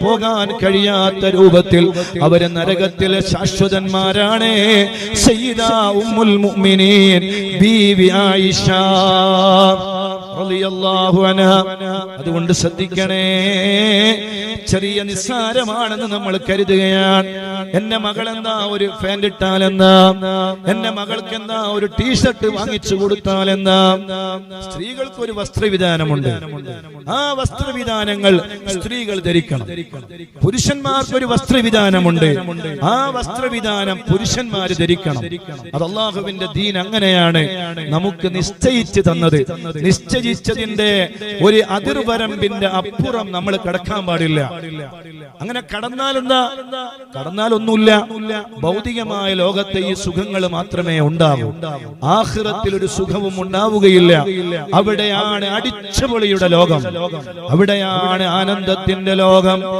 പോകാൻ കഴിയാത്ത രൂപത്തിൽ അവർ നരകത്തിലെ ശാശ്വതന്മാരാണ്. ഉമ്മുൽ മുഅ്മിനീൻ ബീവി ആയിഷ അതുകൊണ്ട് ശ്രദ്ധിക്കണേ ചെറിയ നിസ്സാരമാണെന്ന് നമ്മൾ കരുതുകയാണ്. എന്റെ മകൾ എന്താ ഒരു ഫാൻ ഇട്ടാലെന്നാ എന്റെ മകൾക്ക് എന്താ ഒരു ടീഷർട്ട് വാങ്ങിച്ചു കൊടുത്താലെന്നാ സ്ത്രീകൾക്ക് ഒരു വസ്ത്രവിധാനമുണ്ട്. ആ വസ്ത്രവിധാനങ്ങൾ സ്ത്രീകൾ ധരിക്കണം. പുരുഷന്മാർക്ക് ഒരു വസ്ത്രവിധാനമുണ്ട്. ആ വസ്ത്രവിധാനം പുരുഷന്മാര് ധരിക്കണം. അത് അള്ളാഹുവിന്റെ ദീൻ അങ്ങനെയാണ് നമുക്ക് നിശ്ചയിച്ച് തന്നത്. നിശ്ചയിച്ചതിന്റെ ഒരു അതിർവരമ്പിന്റെ അപ്പുറം നമ്മൾ കടക്കാൻ പാടില്ല. അങ്ങനെ കടന്നാൽ എന്താ? കടന്നാൽ ഒന്നുമില്ല ഭൗതികമായ ലോകത്തെ ഈ സുഖങ്ങൾ മാത്രമേ ഉണ്ടാവൂ. ആഹ്റത്തിൽ ഒരു സുഖവും ഉണ്ടാവുകയില്ല. അവിടെയാണ് അടിച്ചുപൊളിയുടെ ലോകം. അവിടെയാണ് ആനന്ദത്തിന്റെ ലോകം.